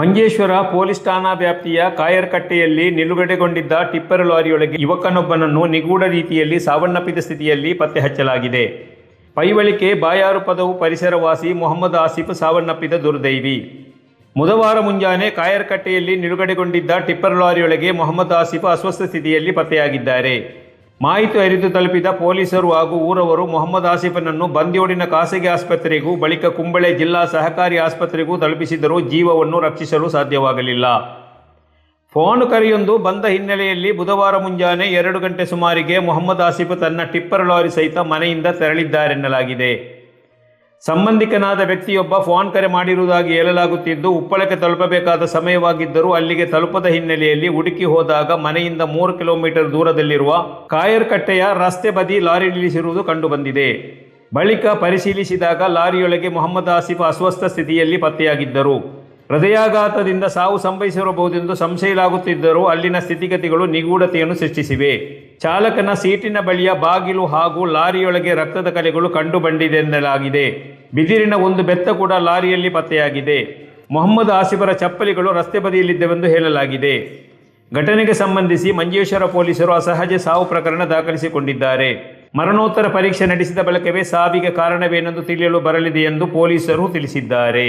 Manjeshwar police ಠಾಣಾ ವ್ಯಾಪ್ತಿಯ ಕಾಯರ್ಕಟ್ಟೆಯಲ್ಲಿ ನಿಲುಗಡೆಗೊಂಡಿದ್ದ ಟಿಪ್ಪರ್ ಲಾರಿಯೊಳಗೆ ಯುವಕನೊಬ್ಬನನ್ನು ನಿಗೂಢ ರೀತಿಯಲ್ಲಿ ಸಾವನ್ನಪ್ಪಿದ ಸ್ಥಿತಿಯಲ್ಲಿ ಪತ್ತೆ ಹಚ್ಚಲಾಗಿದೆ ಪೈವಳಿಕೆ ಬಾಯಾರು ಪದವು ಪರಿಸರವಾಸಿ ಮೊಹಮ್ಮದ್ ಆಸಿಫ್ ಸಾವನ್ನಪ್ಪಿದ ದುರ್ದೈವಿ. ಬುಧವಾರ ಮುಂಜಾನೆ ಕಾಯರ್ಕಟ್ಟೆಯಲ್ಲಿ ನಿಲುಗಡೆಗೊಂಡಿದ್ದ ಟಿಪ್ಪರ್ ಲಾರಿಯೊಳಗೆ ಮೊಹಮ್ಮದ್ ಆಸಿಫ್ ಅಸ್ವಸ್ಥ ಸ್ಥಿತಿಯಲ್ಲಿ ಪತ್ತೆಯಾಗಿದ್ದಾರೆ. ಮಾಹಿತಿ ಅರಿತು ತಲುಪಿದ ಪೊಲೀಸರು ಹಾಗೂ ಊರವರು ಮೊಹಮ್ಮದ್ ಆಸಿಫನನ್ನು ಬಂದ್ಯೋಡಿನ ಖಾಸಗಿ ಆಸ್ಪತ್ರೆಗೂ, ಬಳಿಕ ಕುಂಬಳೆ ಜಿಲ್ಲಾ ಸಹಕಾರಿ ಆಸ್ಪತ್ರೆಗೂ ತಲುಪಿಸಿದರೂ ಜೀವವನ್ನು ರಕ್ಷಿಸಲು ಸಾಧ್ಯವಾಗಲಿಲ್ಲ. ಫೋನ್ ಕರೆಯೊಂದು ಬಂದ ಹಿನ್ನೆಲೆಯಲ್ಲಿ ಬುಧವಾರ ಮುಂಜಾನೆ ಎರಡು ಗಂಟೆ ಸುಮಾರಿಗೆ ಮೊಹಮ್ಮದ್ ಆಸಿಫ್ ತನ್ನ ಟಿಪ್ಪರ್ ಲಾರಿ ಸಹಿತ ಮನೆಯಿಂದ ತೆರಳಿದ್ದಾರೆನ್ನಲಾಗಿದೆ. ಸಂಬಂಧಿಕನಾದ ವ್ಯಕ್ತಿಯೊಬ್ಬ ಫೋನ್ ಕರೆ ಮಾಡಿರುವುದಾಗಿ ಹೇಳಲಾಗುತ್ತಿದ್ದು, ಉಪ್ಪಳಕ್ಕೆ ತಲುಪಬೇಕಾದ ಸಮಯವಾಗಿದ್ದರೂ ಅಲ್ಲಿಗೆ ತಲುಪದ ಹಿನ್ನೆಲೆಯಲ್ಲಿ ಹುಡುಕಿ ಹೋದಾಗ ಮನೆಯಿಂದ ಮೂರು ಕಿಲೋಮೀಟರ್ ದೂರದಲ್ಲಿರುವ ಕಾಯರ್ಕಟ್ಟೆಯ ರಸ್ತೆ ಬದಿ ಲಾರಿ ನಿಲ್ಲಿಸಿರುವುದು ಕಂಡುಬಂದಿದೆ. ಬಳಿಕ ಪರಿಶೀಲಿಸಿದಾಗ ಲಾರಿಯೊಳಗೆ ಮೊಹಮ್ಮದ್ ಆಸಿಫ್ ಅಸ್ವಸ್ಥ ಸ್ಥಿತಿಯಲ್ಲಿ ಪತ್ತೆಯಾಗಿದ್ದರು. ಹೃದಯಾಘಾತದಿಂದ ಸಾವು ಸಂಭವಿಸಿರಬಹುದೆಂದು ಸಂಶಯಲಾಗುತ್ತಿದ್ದರೂ ಅಲ್ಲಿನ ಸ್ಥಿತಿಗತಿಗಳು ನಿಗೂಢತೆಯನ್ನು ಸೃಷ್ಟಿಸಿವೆ. ಚಾಲಕನ ಸೀಟಿನ ಬಳಿಯ ಬಾಗಿಲು ಹಾಗೂ ಲಾರಿಯೊಳಗೆ ರಕ್ತದ ಕಲೆಗಳು ಕಂಡುಬಂದಿದೆ ಎನ್ನಲಾಗಿದೆ ಬಿದಿರಿನ ಒಂದು ಬೆತ್ತ ಕೂಡ ಲಾರಿಯಲ್ಲಿ ಪತ್ತೆಯಾಗಿದೆ. ಮೊಹಮ್ಮದ್ ಆಸಿಫರ ಚಪ್ಪಲಿಗಳು ರಸ್ತೆ ಬದಿಯಲ್ಲಿದ್ದವೆಂದು ಹೇಳಲಾಗಿದೆ. ಘಟನೆಗೆ ಸಂಬಂಧಿಸಿ ಮಂಜೇಶ್ವರ ಪೊಲೀಸರು ಅಸಹಜ ಸಾವು ಪ್ರಕರಣ ದಾಖಲಿಸಿಕೊಂಡಿದ್ದಾರೆ. ಮರಣೋತ್ತರ ಪರೀಕ್ಷೆ ನಡೆಸಿದ ಬಳಿಕವೇ ಸಾವಿಗೆ ಕಾರಣವೇನೆಂದು ತಿಳಿಯಲು ಬರಲಿದೆ ಎಂದು ಪೊಲೀಸರು ತಿಳಿಸಿದ್ದಾರೆ.